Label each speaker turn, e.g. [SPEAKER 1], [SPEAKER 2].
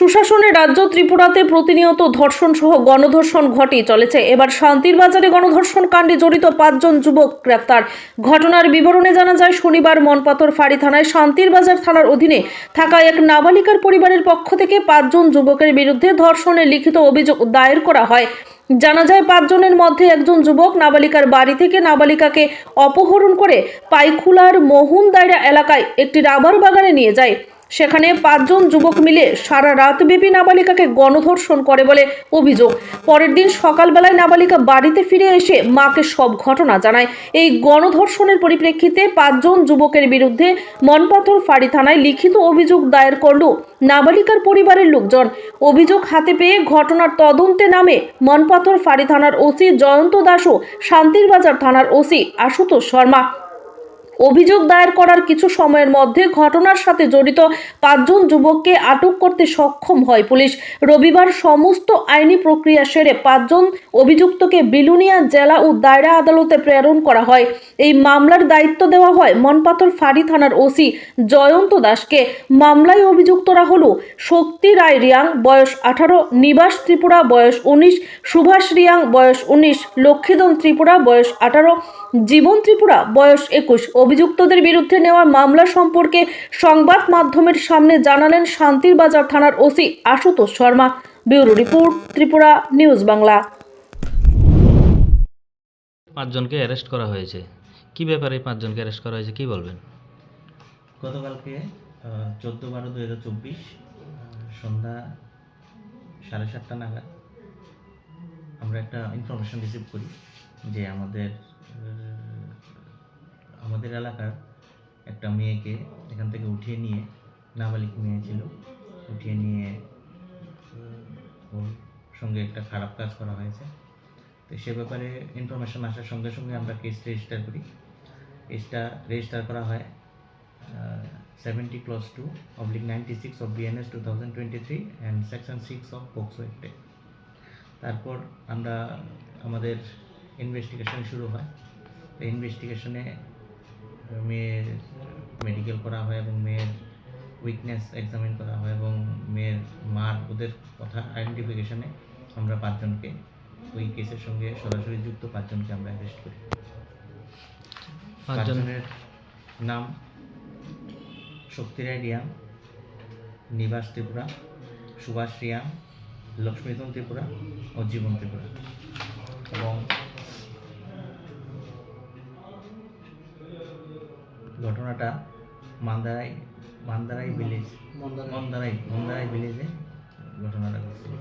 [SPEAKER 1] সুশাসনের রাজ্য ত্রিপুরাতে প্রতিনিয়ত ধর্ষণ সহ গণধর্ষণ ঘটেই চলেছে। এবার শান্তির বাজারে গণধর্ষণ কাণ্ডে জড়িত পাঁচজন যুবক গ্রেপ্তার। ঘটনার বিবরণে জানা যায়, শনিবার মনপাতর ফাঁড়ি থানায় শান্তির বাজার থানার অধীনে থাকা এক নাবালিকার পরিবারের পক্ষ থেকে পাঁচজন যুবকের বিরুদ্ধে ধর্ষণের লিখিত অভিযোগ দায়ের করা হয়। জানা যায়, পাঁচজনের মধ্যে একজন যুবক নাবালিকার বাড়ি থেকে নাবালিকাকে অপহরণ করে পাইখুলার মোহন দায়রা এলাকায় একটি রাবার বাগানে নিয়ে যায়। সেখানে পাঁচজন যুবক মিলে সারা রাতব্যাপী নাবালিকাকে গণধর্ষণ করে বলে অভিযোগ। পরের দিন সকালবেলায় নাবালিকা বাড়িতে ফিরে এসে মাকে সব ঘটনা জানায়। এই গণধর্ষণের পরিপ্রেক্ষিতে পাঁচজন যুবকের বিরুদ্ধে মনপাথর ফাঁড়ি থানায় লিখিত অভিযোগ দায়ের করল নাবালিকার পরিবারের লোকজন। অভিযোগ হাতে পেয়ে ঘটনার তদন্তে নামে মনপাথর ফাঁড়ি থানার ওসি জয়ন্ত দাসও শান্তির বাজার থানার ওসি আশুতোষ শর্মা। অভিযোগ দায়ের করার কিছু সময়ের মধ্যে ঘটনার সাথে জড়িত পাঁচজন যুবককে আটক করতে সক্ষম হয় পুলিশ। রবিবার সমস্ত আইনি প্রক্রিয়া সেরে পাঁচজন অভিযুক্তকে বিলুনিয়া জেলা ও দায়রা আদালতে প্রেরণ করা হয়। এই মামলার দায়িত্ব দেওয়া হয় মনপাথর ফাঁড়ি থানার ওসি জয়ন্ত দাসকে। মামলায় অভিযুক্তরা হল শক্তি রায় রিয়াং, বয়স আঠারো, নিবাস ত্রিপুরা, বয়স উনিশ, সুভাষ রিয়াং, বয়স উনিশ লক্ষ্মীদন ত্রিপুরা, বয়স আঠারো জীবন ত্রিপুরা বয়স একুশ। অভিযুক্তদের বিরুদ্ধে নেওয়া মামলা সম্পর্কে সংবাদ মাধ্যমের সামনে জানালেন শান্তির বাজার থানার OC Ashutosh Sharma. Bureau report Tripura news Bangla.
[SPEAKER 2] পাঁচজনকে অ্যারেস্ট করা হয়েছে। কি ব্যাপারে এই পাঁচজনকে অ্যারেস্ট করা হয়েছে কি বলবেন?
[SPEAKER 3] গতকালকে চোদ্দ বারো দু হাজার চব্বিশ সন্ধ্যা সাড়ে সাতটা নাগাদ আমরা একটা ইনফরমেশন রিসিভ করি যে আমাদের আমাদের এলাকার একটা মেয়েকে এখান থেকে উঠিয়ে নিয়ে নাবালিক মেয়ে ছিল, উঠিয়ে নিয়ে ওর সঙ্গে একটা খারাপ কাজ করা হয়েছে। তো সে ব্যাপারে ইনফরমেশন আসার সঙ্গে সঙ্গে আমরা কেস রেজিস্টার করি। কেসটা রেজিস্টার করা হয় seventy clause two oblique ninety six of BNS two thousand twenty three and section six of POCSO অ্যাক্টে তারপর আমরা আমাদের ইনভেস্টিগেশন শুরু হয়। তো ইনভেস্টিগেশনে মেয়ের মেডিকেল করা হয় এবং মেয়ের উইকনেস এক্সামিন করা হয় এবং মেয়ের মার ওদের কথা আইডেন্টিফিকেশনে আমরা পাঁচজনকে ওই কেসের সঙ্গে সরাসরি যুক্ত পাঁচজনকে আমরা অ্যারেস্ট করি। পাঁচজনের নাম শক্তিরায় রিয়াং নিবাস ত্রিপুরা সুভাষ রিয়াং লক্ষ্মীতন ত্রিপুরা ও জীবন ত্রিপুরা। এবং ঘটনাটা মান্দারাই মান্দারাই ভিলেজ মন্দারাই। মন্দারাই ভিলেজে ঘটনাটা ঘটছিল।